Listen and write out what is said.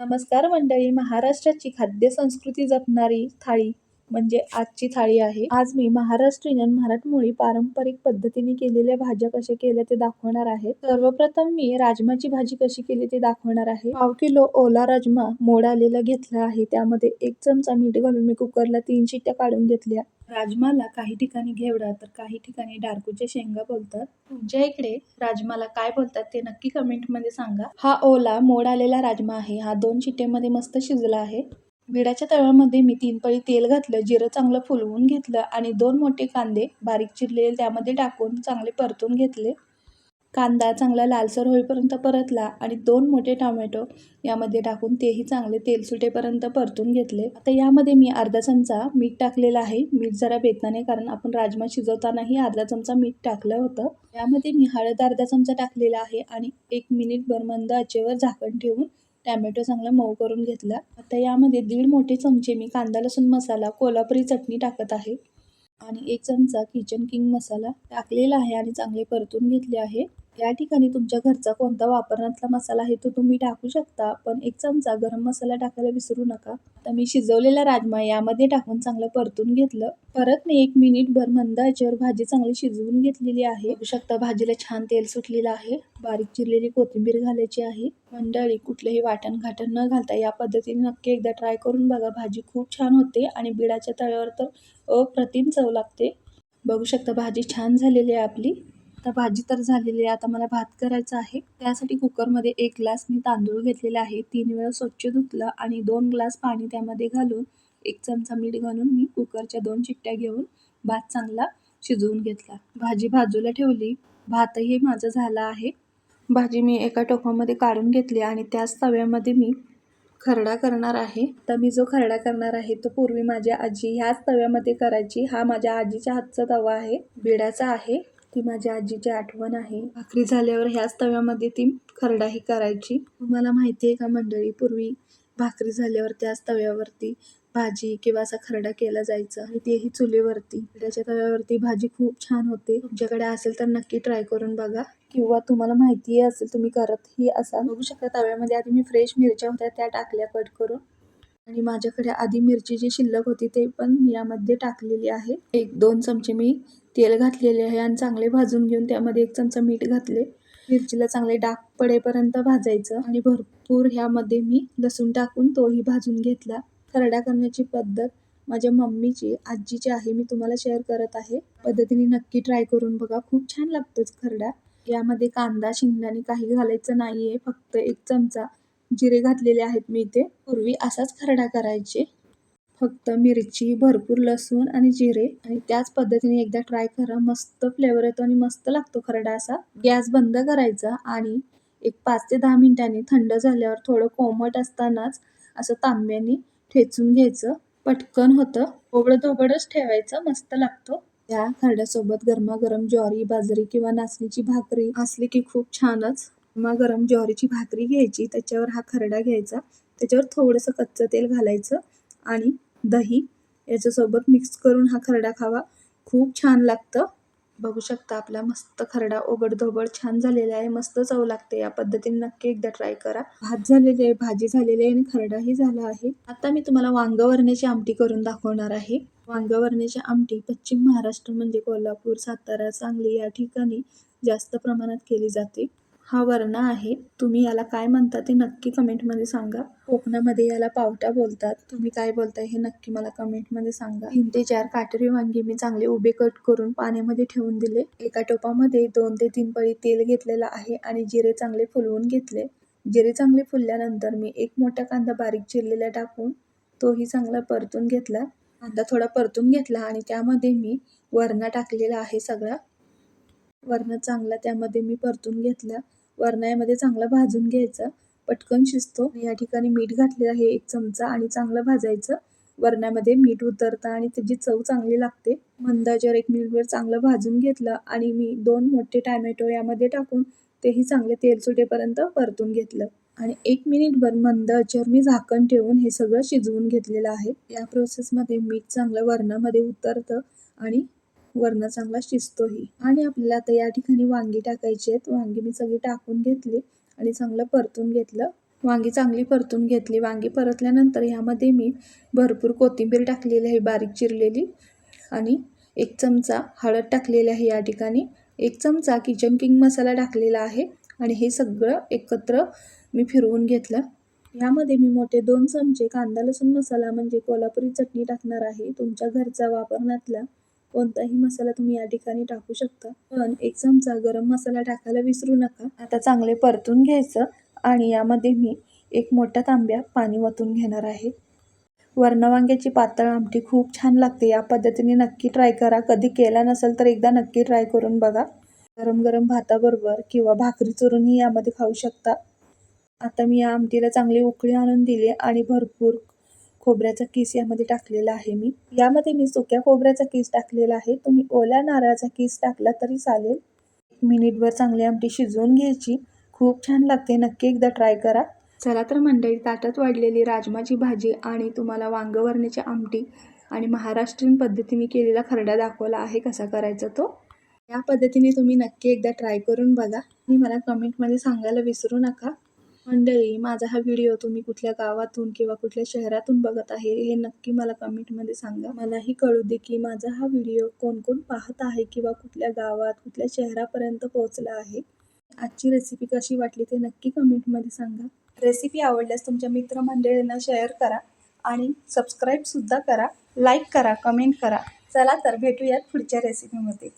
नमस्कार मंडळी महाराष्ट्राची खाद्य संस्कृती जपणारी थाळी म्हणजे आजची थाळी आहे. आज मी महाराष्ट्रीयन मराठमोळी पारंपरिक पद्धतीने केलेल्या भाज्या कशा केल्या ते दाखवणार आहे. सर्वप्रथम मी राजमाची भाजी कशी केली ते दाखवणार आहे. पाव किलो ओला राजमा मोड आलेला घेतला आहे. त्यामध्ये एक चमचा मीठ घालून मी कुकरला तीन शिट्ट्या काढून घेतल्या. राजमाला काही ठिकाणी घेवडा तर काही ठिकाणी डारकूच्या शेंगा बोलतात. तुमच्या इकडे राजमाला काय बोलतात ते नक्की कमेंटमध्ये सांगा. हा ओला मोड आलेला राजमा आहे. हा दोन शिट्टेमध्ये मस्त शिजला आहे. विड्याच्या तव्यामध्ये मी तीन पळी तेल घातलं जिरं चांगलं फुलवून घेतलं आणि दोन मोठे कांदे बारीक चिरलेले त्यामध्ये टाकून चांगले परतून घेतले. कांदा चांगला लालसर होईपर्यंत परतला आणि दोन मोठे टोमॅटो यामध्ये टाकून तेही चांगले तेल सुटेपर्यंत परतून घेतले. आता यामध्ये मी अर्धा चमचा मीठ टाकलेलं आहे. मीठ जरा बेतनाने कारण आपण राजमा शिजवतानाही अर्धा चमचा मीठ टाकलं होतं. यामध्ये मी हळद अर्धा चमचा टाकलेला आहे आणि एक मिनिटभर मंद आचेवर झाकण ठेवून टॅमॅटो चांगला मऊ करून घेतला. आता यामध्ये दीड मोठे चमचे मी कांदा लसूण मसाला कोल्हापुरी चटणी टाकत आहे. आणि एक चमचा किचन किंग मसाला टाकलेला आहे आणि चांगले परतून घेतले आहे. या ठिकाणी तुमच्या घरचा कोणता वापरण्यातला मसाला आहे तो तुम्ही टाकू शकता. पण एक चमचा गरम मसाला टाकायला विसरू नका. आता मी शिजवलेला राजमा यामध्ये टाकून चांगलं परतून घेतलं. परत मी एक मिनिटभर मंद आचेवर भाजी चांगली शिजवून घेतलेली आहे. बघू शकता भाजीला छान तेल सुटलेलं आहे. बारीक चिरलेली कोथिंबीर घालायची आहे. मंडळी कुठलंही वाटण घाटण न घालता या पद्धतीने नक्की एकदा ट्राय करून बघा. भाजी खूप छान होते आणि बिडाच्या तळ्यावर तर अप्रतिम चव लागते. बघू शकता भाजी छान झालेली आहे आपली. आता भाजी तर झालेली आहे. आता मला भात करायचा आहे. त्यासाठी कुकरमध्ये एक ग्लास मी तांदूळ घेतलेला आहे. तीन वेळा स्वच्छ धुतलं आणि दोन ग्लास पाणी त्यामध्ये घालून एक चमचा मीठ घालून मी कुकरच्या दोन चिट्ट्या घेऊन भात चांगला शिजवून घेतला. भाजी बाजूला ठेवली. भातही माझा झाला आहे. भाजी मी एका टोपामध्ये काढून घेतली आणि त्याच तव्यामध्ये मी खरडा करणार आहे. तर मी जो खरडा करणार आहे तो पूर्वी माझ्या आजी ह्याच तव्यामध्ये करायची. हा माझ्या आजीच्या हातचा तवा आहे. बिडाचा आहे. ती माझ्या आजीची आठवण आहे. भाकरी झाल्यावर ह्याच तव्यामध्ये ती खरडाही करायची. तुम्हाला माहिती आहे का मंडळी पूर्वी भाकरी झाल्यावर त्याच तव्यावरती भाजी किंवा असा खरडा केला जायचा आणि तेही चुलीवरती. त्याच्या तव्यावरती भाजी खूप छान होते. तुमच्याकडे असेल तर नक्की ट्राय करून बघा. किंवा तुम्हाला माहिती असेल तुम्ही करतही असाल. बघू शकता तव्यामध्ये आधी मी फ्रेश मिरच्या होत्या त्या टाकल्या कट करून. आणि माझ्याकडे आधी मिरची जी शिल्लक होती ते पण मी यामध्ये टाकलेली आहे. एक दोन चमचे मी तेल घातलेले आहे आणि चांगले भाजून घेऊन त्यामध्ये एक चमचा मीठ घातले. मिरचीला चांगले डाग पडेपर्यंत भाजायचं आणि भरपूर ह्यामध्ये मी लसूण टाकून तोही भाजून घेतला. खरडा करण्याची पद्धत माझ्या मम्मीची आजीची आहे मी तुम्हाला शेअर करत आहे. पद्धतीने नक्की ट्राय करून बघा. खूप छान लागतोच खरडा. यामध्ये कांदा शेंगदाणे काही घालायचं नाहीये फक्त एक चमचा. जिरे घातलेले आहेत मी इथे. पूर्वी असाच खरडा करायचे. फक्त मिरची भरपूर लसूण आणि जिरे आणि त्याच पद्धतीने एकदा ट्राय करा. मस्त फ्लेवर येतो आणि मस्त लागतो खरडा असा. गॅस बंद करायचा आणि एक पाच ते दहा मिनिटांनी थंड झाल्यावर थोडं कोमट असतानाच असं तांब्याने ठेचून घ्यायचं. पटकन होतं. ओबड दोबडच ठेवायचं. मस्त लागतो. त्या खरड्यासोबत गरमागरम ज्वारी बाजरी किंवा नाचणीची भाकरी असली की खूप छानच. गरम ज्वारीची भाकरी घ्यायची त्याच्यावर हा खरडा घ्यायचा. त्याच्यावर थोडंसं कच्चं तेल घालायचं आणि दही याच्यासोबत मिक्स करून हा खरडा खावा. खूप छान लागतं. बघू शकता आपला मस्त खरडा ओबडधोबड छान झालेला आहे. मस्त चव लागते या पद्धतीने नक्की एकदा ट्राय करा. भात झालेले आहे भाजी झालेली आहे आणि खरडाही झाला आहे. आता मी तुम्हाला वांगवरण्याची आमटी करून दाखवणार आहे. वांगवरण्याची आमटी पश्चिम महाराष्ट्र म्हणजे कोल्हापूर सातारा सांगली या ठिकाणी जास्त प्रमाणात केली जाते. हा वरणा आहे. तुम्ही याला काय म्हणता ते नक्की कमेंटमध्ये सांगा. कोकणामध्ये याला पावटा बोलतात. तुम्ही काय बोलताय हे नक्की मला कमेंटमध्ये सांगा. तीन ते चार काटेरी वांगी मी चांगले उभे कट करून पाण्यामध्ये ठेवून दिले. एका टोपामध्ये दोन ते तीन पळी तेल घेतलेलं आहे आणि जिरे चांगले फुलवून घेतले. जिरे चांगले फुलल्यानंतर मी एक मोठा कांदा बारीक चिरलेला टाकून तोही चांगला परतून घेतला. कांदा थोडा परतून घेतला आणि त्यामध्ये मी वरणा टाकलेला आहे सगळा. वरणा चांगला त्यामध्ये मी परतून घेतला. वरणामध्ये चांगला भाजून घ्यायचा. पटकन शिजतो. या ठिकाणी मीठ घातलेलं आहे एक चमचा आणि चांगलं भाजायचं. वरणामध्ये मीठ उतरतं आणि त्याची चव चांगली लागते. मंदाच्यावर एक मिनिटभर चांगलं भाजून घेतलं आणि मी दोन मोठे टॅमॅटो यामध्ये टाकून तेही चांगले तेल सुटेपर्यंत परतून घेतलं. आणि एक मिनिटभर मंद आचेवर मी झाकण ठेवून हे सगळं शिजवून घेतलेलं आहे. या प्रोसेसमध्ये मीठ चांगलं वरणामध्ये उतरतं आणि वरण चांगला शिजतोही. आणि आपल्याला आता या ठिकाणी वांगी टाकायची आहेत. वांगी मी सगळी टाकून घेतली आणि चांगलं परतून घेतलं. वांगी चांगली परतून घेतली. वांगी परतल्यानंतर ह्यामध्ये मी भरपूर कोथिंबीर टाकलेली आहे बारीक चिरलेली. आणि एक चमचा हळद टाकलेली आहे या ठिकाणी. एक चमचा किचन किंग मसाला टाकलेला आहे. आणि हे सगळं एकत्र मी फिरवून घेतलं. यामध्ये मी मोठे दोन चमचे कांदा लसूण मसाला म्हणजे कोल्हापुरी चटणी टाकणार आहे. तुमच्या घरचा वापरण्यातला कोणताही मसाला तुम्ही या ठिकाणी टाकू शकता. पण एक चमचा गरम मसाला टाकायला विसरू नका. आता चांगले परतून घ्यायचं आणि यामध्ये मी एक मोठ्या तांब्या पाणी वतून घेणार आहे. वर्ण वांग्याची पातळ आमटी खूप छान लागते. या पद्धतीने नक्की ट्राय करा. कधी केला नसेल तर एकदा नक्की ट्राय करून बघा. गरम गरम भाताबरोबर किंवा भाकरी चुरूनही यामध्ये खाऊ शकता. आता मी या आमटीला चांगली उकळी आणून दिली आणि भरपूर खोबऱ्याचा किस यामध्ये टाकलेला आहे मी. यामध्ये मी सुक्या खोबऱ्याचा किस टाकलेला आहे. तुम्ही ओल्या नारळाचा किस टाकला तरी चालेल. एक मिनिटभर चांगली आमटी शिजवून घ्यायची. खूप छान लागते. नक्की एकदा ट्राय करा. चला तर मंडळी ताटात वाढलेली राजमाची भाजी आणि तुम्हाला वांगवरण्याची आमटी आणि महाराष्ट्रीयन पद्धतीने केलेला खरडा दाखवला आहे कसा करायचा तो. या पद्धतीने तुम्ही नक्की एकदा ट्राय करून बघा. आणि मला कमेंटमध्ये सांगायला विसरू नका. मंडळी माझा हा व्हिडिओ तुम्ही कुठल्या गावातून किंवा कुठल्या शहरातून बघत आहे हे नक्की मला कमेंटमध्ये सांगा. मलाही कळू दे की माझा हा व्हिडिओ कोण कोण पाहत आहे किंवा कुठल्या गावात कुठल्या शहरापर्यंत पोहोचला आहे. आजची रेसिपी कशी वाटली ते नक्की कमेंटमध्ये सांगा. रेसिपी आवडल्यास तुमच्या मित्रमंडळींना शेअर करा आणि सबस्क्राईबसुद्धा करा. लाईक करा कमेंट करा. चला तर भेटूयात पुढच्या रेसिपीमध्ये